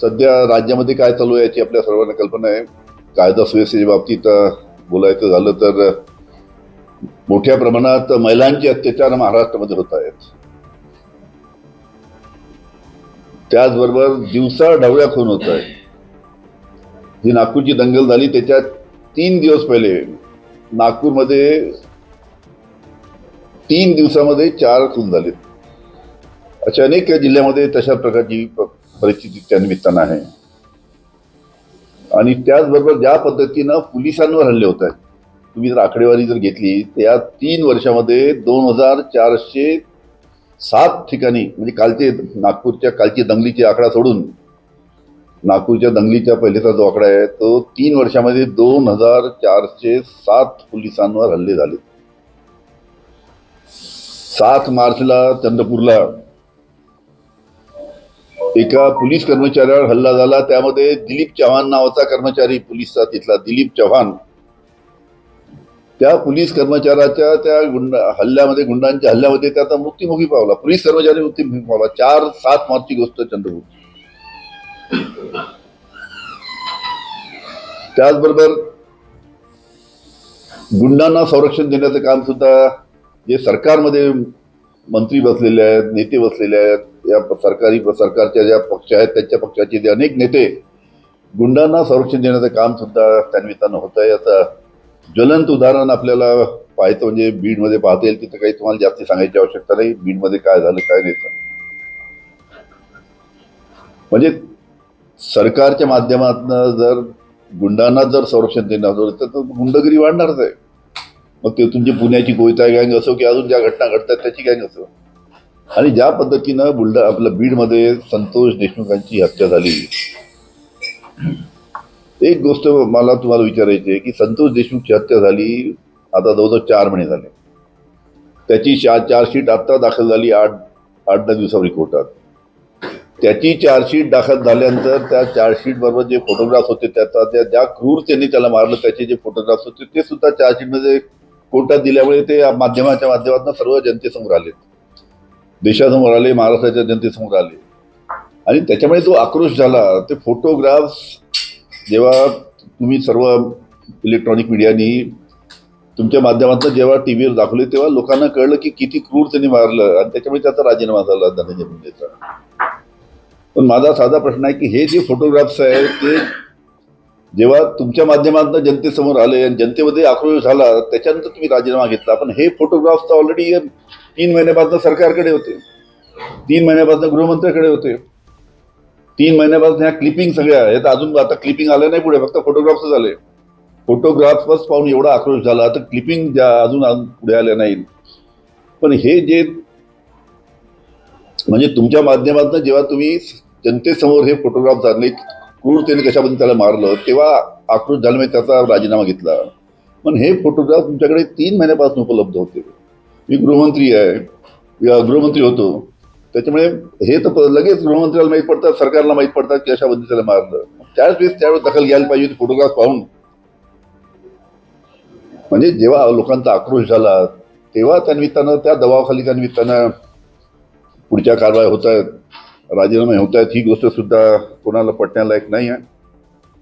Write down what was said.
सध्या राज्यामध्ये काय चालू आहे याची आपल्या सर्वांना कल्पना आहे. कायदा सुव्यवस्थेच्या बाबतीत बोलायचं झालं तर मोठ्या प्रमाणात महिलांचे अत्याचार महाराष्ट्रामध्ये होत आहेत. त्याचबरोबर दिवसा ढवळ्या खून होत आहे जी नागपूरची दंगल झाली त्याच्यात तीन दिवस पहिले नागपूरमध्ये तीन दिवसामध्ये चार खून झालेत. अशा अनेक जिल्ह्यामध्ये तशा प्रकारची परिस्थिती त्या निमित्तानं आहे. आणि त्याचबरोबर ज्या पद्धतीनं पोलिसांवर हल्ले होत आहेत तुम्ही जर आकडेवारी जर घेतली तर या तीन वर्षामध्ये दोन हजार चारशे सात ठिकाणी म्हणजे कालचे नागपूरच्या कालची दंगलीची आकडा सोडून नागपूरच्या दंगलीच्या पहिलेचा जो आकडा आहे तो तीन वर्षामध्ये दोन हजार चारशे सात पोलिसांवर हल्ले झाले. सात मार्चला चंद्रपूरला एका पोलीस कर्मचाऱ्यावर हल्ला झाला. त्यामध्ये दिलीप चव्हाण नावाचा कर्मचारी पोलीसचा तिथला दिलीप चव्हाण. त्या पोलीस कर्मचाऱ्याच्या त्या गुंड हल्ल्यामध्ये गुंडांच्या हल्ल्यामध्ये त्याचा मृत्यूमुखी पावला. पोलीस कर्मचारी मृत्यूमुखी पावला. चार सात मार्चची गोष्ट चंद्रपूर. त्याचबरोबर गुंडांना संरक्षण देण्याचं काम सुद्धा जे सरकारमध्ये मंत्री बसलेले आहेत नेते बसलेले आहेत या सरकारी सरकारच्या ज्या पक्ष आहेत त्यांच्या पक्षाचे जे अनेक नेते गुंडांना संरक्षण देण्याचं काम सुद्धा त्यानिमित्तानं होत आहे. याचं ज्वलंत उदाहरण आपल्याला पाहायचं म्हणजे बीडमध्ये पाहता येईल तिथं काही तुम्हाला जास्त सांगायची आवश्यकता नाही. बीडमध्ये काय झालं काय नाही म्हणजे सरकारच्या माध्यमातून जर गुंडांना जर संरक्षण देणार तर गुंडगिरी वाढणारच आहे. मग ते तुमची पुण्याची कोयता गँग असो की अजून ज्या घटना घडतात त्याची गँग असो. आणि ज्या पद्धतीनं बुलढा आपलं बीडमध्ये संतोष देशमुखांची हत्या झाली एक गोष्ट मला तुम्हाला विचारायची आहे की संतोष देशमुखची हत्या झाली आता जवळजवळ चार महिने झाले. त्याची चार चार्जशीट आत्ता दाखल झाली आठ आठ दहा दिवसापूर्वी कोर्टात. त्याची चार्जशीट दाखल झाल्यानंतर त्या चार्जशीट बरोबर जे फोटोग्राफ्स होते त्याचा त्या ज्या क्रूरतेने त्याला मारलं त्याचे जे फोटोग्राफ्स होते ते सुद्धा चार्जशीटमध्ये कोर्टात दिल्यामुळे ते माध्यमाच्या माध्यमातून सर्व जनतेसमोर आले देशासमोर आले महाराष्ट्राच्या जनतेसमोर आले. आणि त्याच्यामुळे जो आक्रोश झाला. ते फोटोग्राफ्स जेव्हा तुम्ही सर्व इलेक्ट्रॉनिक मीडियानी तुमच्या माध्यमातून जेव्हा टी व्हीवर दाखवले तेव्हा लोकांना कळलं की किती क्रूर त्यांनी मारलं. आणि त्याच्यामुळे त्याचा राजीनामा झाला धनंजय मुंडेचा. पण माझा साधा प्रश्न आहे की हे जे फोटोग्राफ्स आहेत ते जेव्हा तुमच्या माध्यमातून जनतेसमोर आले आणि जनतेमध्ये आक्रोश झाला त्याच्यानंतर तुम्ही राजीनामा घेतला. पण हे फोटोग्राफ्स तर ऑलरेडी तीन महिन्यापासून सरकारकडे होते. तीन महिन्यापासून गृहमंत्र्याकडे होते. तीन महिन्यापासून ह्या क्लिपिंग सगळ्या आहेत. अजून आता क्लिपिंग आलं नाही पुढे फक्त फोटोग्राफ्स झाले. फोटोग्राफ्स पाहून एवढा आक्रोश झाला. तर क्लिपिंग ज्या अजून अजून पुढे आल्या नाहीत. पण हे जे म्हणजे तुमच्या माध्यमातून जेव्हा तुम्ही जनतेसमोर हे फोटोग्राफ झाले क्रूरतेने कशाबद्दल त्याला मारलं तेव्हा आक्रोश झाल्यामुळे त्याचा राजीनामा घेतला. पण हे फोटोग्राफ तुमच्याकडे तीन महिन्यापासून उपलब्ध होते. मी गृहमंत्री आहे गृहमंत्री होतो. त्याच्यामुळे हे तर लगेच गृहमंत्र्याला माहीत पडतात सरकारला माहीत पडतात की अशा पद्धतीला मारलं. त्याच वेळेस त्यावेळेस दखल घ्यायला पाहिजे होती फोटोग्राफ पाहून. म्हणजे जेव्हा लोकांचा आक्रोश झाला तेव्हा त्या निमित्तानं त्या दबावाखाली त्या निमित्तानं पुढच्या कारवाया होत आहेत राजीनामे होत आहेत ही गोष्ट सुद्धा कोणाला पटण्यालायक नाही आहे.